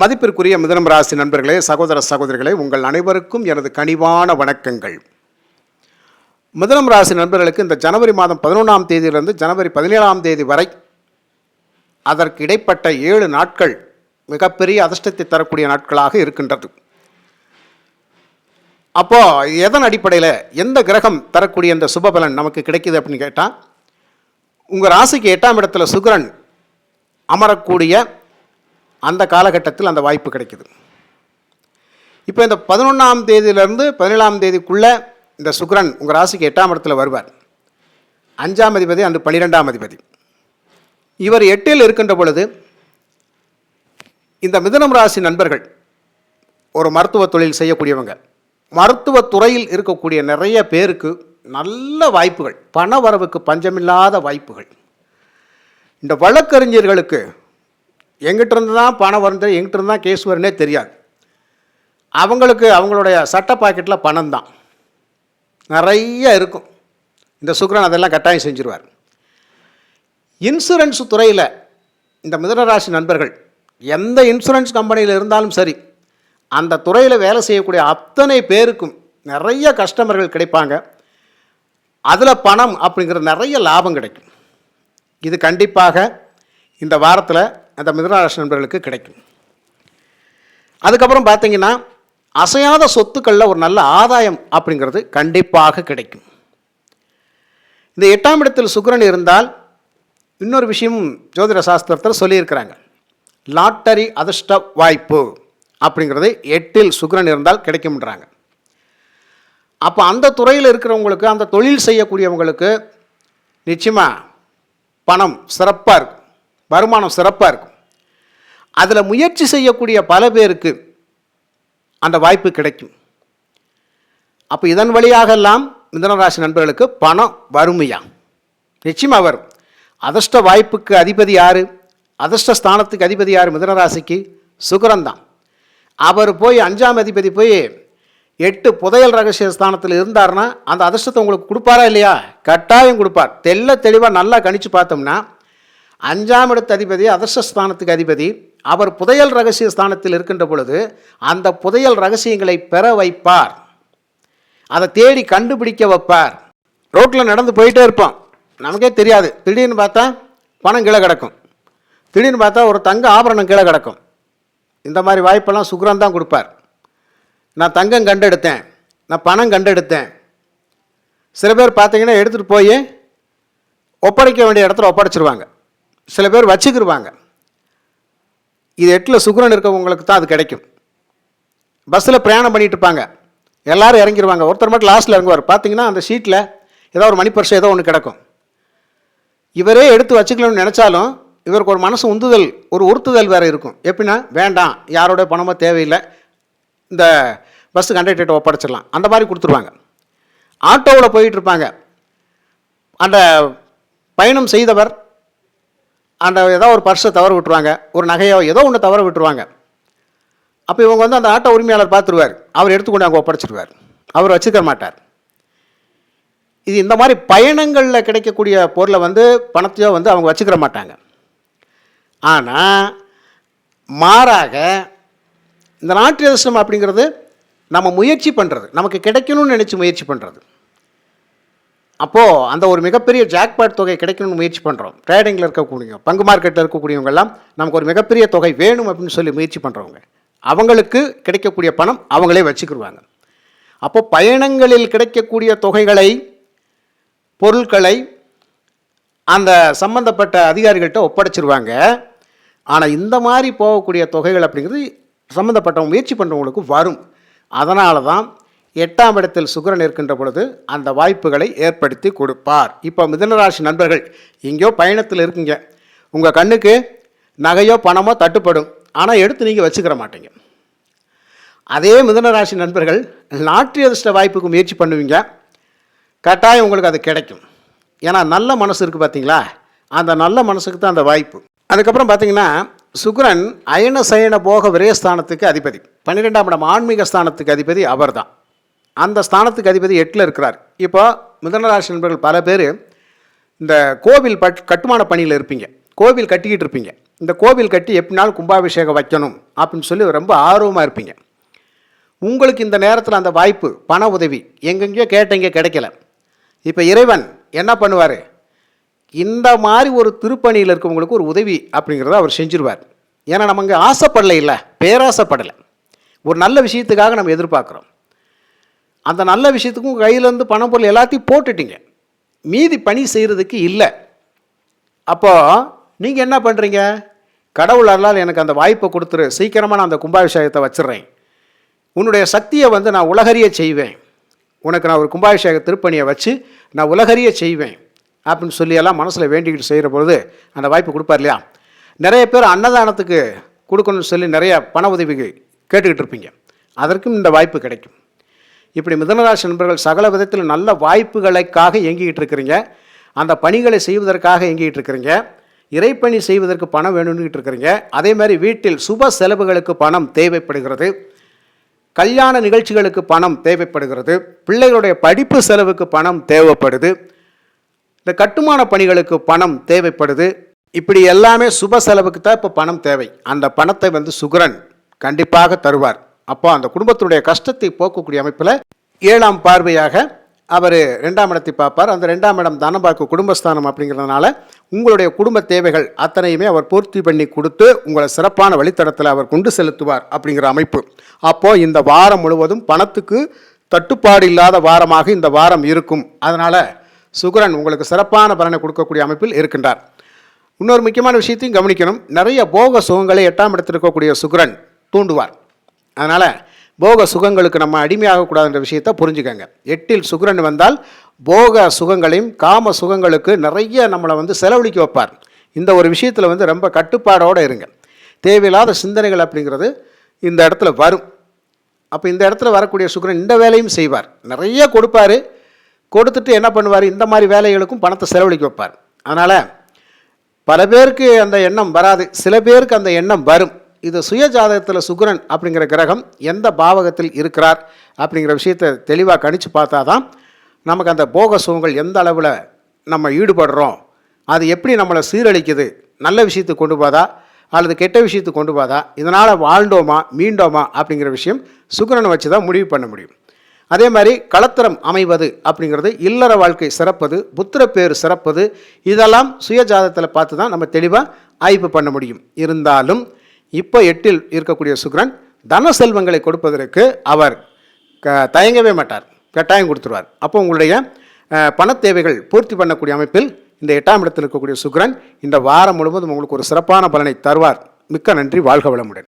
மதிப்பிற்குரிய மிதனம் ராசி நண்பர்களே சகோதர சகோதரிகளே உங்கள் அனைவருக்கும் எனது கனிவான வணக்கங்கள். மிதனம் ராசி நண்பர்களுக்கு இந்த ஜனவரி மாதம் பதினொன்றாம் தேதியிலிருந்து ஜனவரி பதினேழாம் தேதி வரை அதற்கு இடைப்பட்ட ஏழு நாட்கள் மிகப்பெரிய அதிர்ஷ்டத்தை தரக்கூடிய நாட்களாக இருக்கின்றது. அப்போ எதன் அடிப்படையில் எந்த கிரகம் தரக்கூடிய இந்த சுபபலன் நமக்கு கிடைக்குது அப்படின்னு கேட்டால் உங்கள் ராசிக்கு எட்டாம் இடத்துல சுக்கிரன் அமரக்கூடிய அந்த காலகட்டத்தில் அந்த வாய்ப்பு கிடைக்குது. இப்போ இந்த பதினொன்றாம் தேதியிலேருந்து பதினேழாம் தேதிக்குள்ளே இந்த சுக்ரன் உங்கள் ராசிக்கு எட்டாம் இடத்துல வருவார். அஞ்சாம் அதிபதி அன்று பன்னிரெண்டாம் அதிபதி. இவர் எட்டில் இருக்கின்ற பொழுது இந்த மிதுனம் ராசி நண்பர்கள் ஒரு மருத்துவ தொழில் செய்யக்கூடியவங்க. மருத்துவத்துறையில் இருக்கக்கூடிய நிறைய பேருக்கு நல்ல வாய்ப்புகள் பண வரவுக்கு பஞ்சமில்லாத வாய்ப்புகள். இந்த வழக்கறிஞர்களுக்கு எங்கிட்ட இருந்து தான் பணம் வருது எங்கிட்ட இருந்து தான் கேஸ் வரும்னே தெரியாது. அவங்களுக்கு அவங்களுடைய சட்ட பாக்கெட்டில் பணம் தான் நிறைய இருக்கும். இந்த சுக்ரன் அதெல்லாம் கட்டாயம் செஞ்சிருவார். இன்சூரன்ஸ் துறையில் இந்த மிதனராசி நண்பர்கள் எந்த இன்சூரன்ஸ் கம்பெனியில் இருந்தாலும் சரி அந்த துறையில் வேலை செய்யக்கூடிய அத்தனை பேருக்கும் நிறைய கஸ்டமர்கள் கிடைப்பாங்க. அதில் பணம் அப்படிங்கிற நிறைய லாபம் கிடைக்கும். இது கண்டிப்பாக இந்த வாரத்தில் அந்த மிதனராசி நண்பர்களுக்கு கிடைக்கும். அதுக்கப்புறம் பார்த்தீங்கன்னா அசையாத சொத்துக்களில் ஒரு நல்ல ஆதாயம் அப்படிங்கிறது கண்டிப்பாக கிடைக்கும். இந்த எட்டாம் இடத்தில் சுக்கரன் இருந்தால் இன்னொரு விஷயம் ஜோதிட சாஸ்திரத்தில் சொல்லியிருக்கிறாங்க. லாட்டரி அதிர்ஷ்ட வாய்ப்பு அப்படிங்கிறது எட்டில் சுக்கரன் இருந்தால் கிடைக்கும்ன்றாங்க. அப்போ அந்த துறையில் இருக்கிறவங்களுக்கு அந்த தொழில் செய்யக்கூடியவங்களுக்கு நிச்சயமாக பணம் சிறப்பாக இருக்கும். வருமானம் சிறப்பாக இருக்கும். அதில் முயற்சி செய்யக்கூடிய பல பேருக்கு அந்த வாய்ப்பு கிடைக்கும். அப்போ இதன் வழியாகலாம் மிதனராசி நண்பர்களுக்கு பணம் வறுமையா? நிச்சயமாக வரும். அதிர்ஷ்ட வாய்ப்புக்கு அதிபதி யார்? அதிர்ஷ்ட ஸ்தானத்துக்கு அதிபதி யார்? மிதனராசிக்கு சுகரந்தான் அவர் போய் அஞ்சாம் அதிபதி போய் எட்டு புதையல் ரகசிய ஸ்தானத்தில் இருந்தார்னா அந்த அதிர்ஷ்டத்தை உங்களுக்கு கொடுப்பாரா இல்லையா? கட்டாயம் கொடுப்பார். தெல்ல தெளிவாக நல்லா கணிச்சு பார்த்தோம்னா அஞ்சாம் இடத்து அதிபதி அதிர்ஷ்ட ஸ்தானத்துக்கு அதிபதி அவர் புதையல் ரகசிய ஸ்தானத்தில் இருக்கின்ற பொழுது அந்த புதையல் ரகசியங்களை பெற வைப்பார். அதை தேடி கண்டுபிடிக்க வைப்பார். ரோட்டில் நடந்து போயிட்டே இருப்போம் நமக்கே தெரியாது. திடீர்னு பார்த்தா பணம் கீழே கிடக்கும். திடீர்னு பார்த்தா ஒரு தங்க ஆபரணம் கீழே கிடக்கும். இந்த மாதிரி வாய்ப்பெல்லாம் சுக்ரன் தான் கொடுப்பார். நான் தங்கம் கண்டெடுத்தேன். நான் பணம் கண்டெடுத்தேன். சில பேர் பார்த்தீங்கன்னா எடுத்துகிட்டு போய் ஒப்படைக்க வேண்டிய இடத்துல ஒப்படைச்சிருவாங்க. சில பேர் வச்சுக்கிருவாங்க. இது எட்டில் சுக்ரன் இருக்கவங்களுக்கு தான் அது கிடைக்கும். பஸ்ஸில் பிரயாணம் பண்ணிட்டு இருப்பாங்க எல்லாரும் இறங்கிடுவாங்க ஒருத்தர் மட்டும் லாஸ்ட்டில் இறங்குவார். பார்த்தீங்கன்னா அந்த ஷீட்டில் ஏதோ ஒரு மணி பர்ஸ் ஏதோ ஒன்று கிடக்கும். இவரே எடுத்து வச்சுக்கலாம்னு நினச்சாலும் இவருக்கு ஒரு மனசு உந்துதல் ஒரு உறுத்துதல் வேறு இருக்கும். எப்படின்னா வேண்டாம் யாரோட பணமோ தேவையில்லை இந்த பஸ்ஸு கண்டக்டர்கிட்ட ஒப்படைச்சிடலாம். அந்த மாதிரி கொடுத்துருவாங்க. ஆட்டோவில் போயிட்டுருப்பாங்க. அந்த பயணம் செய்தவர் அந்த ஏதோ ஒரு பர்ஸை தவற விட்டுருவாங்க ஒரு நகையோ ஏதோ ஒன்று தவற விட்டுருவாங்க. அப்போ இவங்க வந்து அந்த ஆட்டோ உரிமையாளர் பார்த்துருவார் அவர் எடுத்துக்கொண்டு அங்கே ஒப்படைச்சிருவார். அவர் வச்சுக்க மாட்டார். இது இந்த மாதிரி பயணங்களில் கிடைக்கக்கூடிய பொருளை வந்து பணத்தையோ வந்து அவங்க வச்சுக்கிற மாட்டாங்க. ஆனால் மாறாக இந்த நாட்டு அதிர்ஷ்டம் அப்படிங்கிறது நம்ம முயற்சி பண்ணுறது நமக்கு கிடைக்கணும்னு நினச்சி முயற்சி பண்ணுறது அப்போது அந்த ஒரு மிகப்பெரிய ஜாக்பாட் தொகை கிடைக்கணும்னு முயற்சி பண்ணுறோம் ட்ரேடிங்கில் இருக்கக்கூடிய பங்கு மார்க்கெட்டில் இருக்கக்கூடியவங்கெல்லாம் நமக்கு ஒரு மிகப்பெரிய தொகை வேணும் அப்படின்னு சொல்லி முயற்சி பண்ணுறவங்க அவங்களுக்கு கிடைக்கக்கூடிய பணம் அவங்களே வச்சுக்கிடுவாங்க அப்போது பயணங்களில் கிடைக்கக்கூடிய தொகைகளை பொருட்களை அந்த சம்பந்தப்பட்ட அதிகாரிகள்கிட்ட ஒப்படைச்சிருவாங்க. ஆனால் இந்த மாதிரி போகக்கூடிய தொகைகள் அப்படிங்கிறது சம்மந்தப்பட்டவங்க முயற்சி பண்ணுறவங்களுக்கு வரும். அதனால தான் எட்டாம் இடத்தில் சுக்கரன் இருக்கின்ற பொழுது அந்த வாய்ப்புகளை ஏற்படுத்தி கொடுப்பார். இப்போ மிதனராசி நண்பர்கள் எங்கேயோ பயணத்தில் இருக்கீங்க. உங்கள் கண்ணுக்கு நகையோ பணமோ தட்டுப்படும். ஆனால் எடுத்து நீங்கள் வச்சுக்கிற மாட்டீங்க. அதே மிதனராசி நண்பர்கள் லாட்ரி அதிர்ஷ்ட வாய்ப்புக்கு முயற்சி பண்ணுவீங்க. கட்டாயம் உங்களுக்கு அது கிடைக்கும். ஏன்னா நல்ல மனசு இருக்குது பார்த்தீங்களா? அந்த நல்ல மனசுக்கு தான் அந்த வாய்ப்பு. அதுக்கப்புறம் பார்த்தீங்கன்னா சுக்ரன் அயன சயன போக விரயஸ்தானத்துக்கு அதிபதி. பன்னிரெண்டாம் இடம் ஆன்மீக ஸ்தானத்துக்கு அதிபதி அவர் தான் அந்த ஸ்தானத்துக்கு அதிபதி எட்டில் இருக்கிறார். இப்போ மிதனராசி நண்பர்கள் பல பேர் இந்த கோவில் பட் கட்டுமான பணியில் இருப்பீங்க. கோவில் கட்டிக்கிட்டு இருப்பீங்க. இந்த கோவில் கட்டி எப்படினாலும் கும்பாபிஷேகம் வைக்கணும் அப்படின்னு சொல்லி ரொம்ப ஆர்வமாக இருப்பீங்க. உங்களுக்கு இந்த நேரத்தில் அந்த வாய்ப்பு பண உதவி எங்கெங்கேயோ கேட்டீங்க கிடைக்கல. இப்போ இறைவன் என்ன பண்ணுவார்? இந்த மாதிரி ஒரு திருப்பணியில் இருக்கவங்களுக்கு ஒரு உதவி அப்படிங்கிறத அவர் செஞ்சிருவார். ஏன்னா நம்ம இங்கே ஆசைப்படலை இல்லை பேராசைப்படலை. ஒரு நல்ல விஷயத்துக்காக நம்ம எதிர்பார்க்குறோம். அந்த நல்ல விஷயத்துக்கும் கையிலேருந்து பணம் பொருள் எல்லாத்தையும் போட்டுட்டீங்க. மீதி பணி செய்கிறதுக்கு இல்லை. அப்போது நீங்கள் என்ன பண்ணுறீங்க கடவுள் அல்லால் எனக்கு அந்த வாய்ப்பை கொடுத்துரு. சீக்கிரமாக நான் அந்த கும்பாபிஷேகத்தை வச்சிடுறேன். உன்னுடைய சக்தியை வந்து நான் உலகறிய செய்வேன். உனக்கு நான் ஒரு கும்பாபிஷேக திருப்பணியை வச்சு நான் உலகறிய செய்வேன். அப்படின்னு சொல்லியெல்லாம் மனசில் வேண்டிக்கிட்டு செய்கிற பொழுது அந்த வாய்ப்பு கொடுப்பார் இல்லையா? நிறைய பேர் அன்னதானத்துக்கு கொடுக்கணும்னு சொல்லி நிறைய பண உதவி கேட்டுக்கிட்டு இருப்பீங்க. அதற்கும் இந்த வாய்ப்பு கிடைக்கும். இப்படி மிதனராசி நண்பர்கள் சகல விதத்தில் நல்ல வாய்ப்புகளுக்காக இயங்கிக்கிட்டு இருக்கிறீங்க. அந்த பணிகளை செய்வதற்காக இயங்கிக்கிட்டு இருக்கிறீங்க. இறைப்பணி செய்வதற்கு பணம் வேணும்னுக்கிட்டு இருக்கிறீங்க. அதே மாதிரி வீட்டில் சுப செலவுகளுக்கு பணம் தேவைப்படுகிறது. கல்யாண நிகழ்ச்சிகளுக்கு பணம் தேவைப்படுகிறது. பிள்ளைகளுடைய படிப்பு செலவுக்கு பணம் தேவைப்படுது. இந்த கட்டுமான பணிகளுக்கு பணம் தேவைப்படுது. இப்படி எல்லாமே சுப செலவுக்கு தான் இப்போ பணம் தேவை. அந்த பணத்தை வந்து சுகரன் கண்டிப்பாக தருவார். அப்போ அந்த குடும்பத்தினுடைய கஷ்டத்தை போக்கக்கூடிய அமைப்பில் ஏழாம் பார்வையாக அவர் ரெண்டாம் இடத்தை பார்ப்பார். அந்த ரெண்டாம் இடம் தனபாக்கு குடும்பஸ்தானம் அப்படிங்கிறதுனால உங்களுடைய குடும்ப தேவைகள் அத்தனையுமே அவர் பூர்த்தி பண்ணி கொடுத்து உங்களை சிறப்பான வழித்தடத்தில் அவர் கொண்டு செலுத்துவார் அப்படிங்கிற அமைப்பு. அப்போது இந்த வாரம் முழுவதும் பணத்துக்கு தட்டுப்பாடு இல்லாத வாரமாக இந்த வாரம் இருக்கும். அதனால் சுகரன் உங்களுக்கு சிறப்பான பலனை கொடுக்கக்கூடிய அமைப்பில் இருக்கின்றார். இன்னொரு முக்கியமான விஷயத்தையும் கவனிக்கணும். நிறைய போக சுகங்களை எட்டாம் இடத்தில் இருக்கக்கூடிய சுக்கிரன் தூண்டுவார். அதனால் போக சுகங்களுக்கு நம்ம அடிமையாகக்கூடாதுன்ற விஷயத்தை புரிஞ்சுக்கங்க. எட்டில் சுக்கரன் வந்தால் போக சுகங்களையும் காம சுகங்களுக்கு நிறைய நம்மளை வந்து செலவழிக்க வைப்பார். இந்த ஒரு விஷயத்தில் வந்து ரொம்ப கட்டுப்பாடோடு இருங்க. தேவையில்லாத சிந்தனைகள் அப்படிங்கிறது இந்த இடத்துல வரும். அப்போ இந்த இடத்துல வரக்கூடிய சுக்கரன் இந்த வேலையும் செய்வார். நிறைய கொடுப்பாரு. கொடுத்துட்டு என்ன பண்ணுவார்? இந்த மாதிரி வேலைகளுக்கும் பணத்தை செலவழிக்க வைப்பார். அதனால் பல பேருக்கு அந்த எண்ணம் வராது. சில பேருக்கு அந்த எண்ணம் வரும். இது சுய ஜாதகத்தில் சுக்ரன் அப்படிங்கிற கிரகம் எந்த பாவகத்தில் இருக்கிறார் அப்படிங்கிற விஷயத்தை தெளிவாக கணித்து பார்த்தா தான் நமக்கு அந்த போக சுகங்கள் எந்த அளவில் நம்ம ஈடுபடுறோம் அது எப்படி நம்மளை சீரழிக்குது நல்ல விஷயத்துக்கு கொண்டு போதா அல்லது கெட்ட விஷயத்துக்கு கொண்டு போதா இதனால் வாழ்ந்தோமா மீண்டோமா அப்படிங்கிற விஷயம் சுக்கரனை வச்சு தான் முடிவு பண்ண முடியும். அதே மாதிரி களத்திரம் அமைவது அப்படிங்கிறது இல்லற வாழ்க்கை சிறப்பது புத்திர பேர் சிறப்பது இதெல்லாம் சுயஜாதத்தில் பார்த்து தான் நம்ம தெளிவாக ஆய்வு பண்ண முடியும். இருந்தாலும் இப்போ எட்டில் இருக்கக்கூடிய சுக்ரன் தன செல்வங்களை கொடுப்பதற்கு அவர் க தயங்கவே மாட்டார். கட்டாயம் கொடுத்துருவார். அப்போ உங்களுடைய பணத்தேவைகள் தேவைகள் பூர்த்தி பண்ணக்கூடிய அமைப்பில் இந்த எட்டாம் இடத்தில் இருக்கக்கூடிய சுக்ரன் இந்த வாரம் முழுவதும் உங்களுக்கு ஒரு சிறப்பான பலனை தருவார். மிக்க நன்றி. வாழ்க வளமுடன்.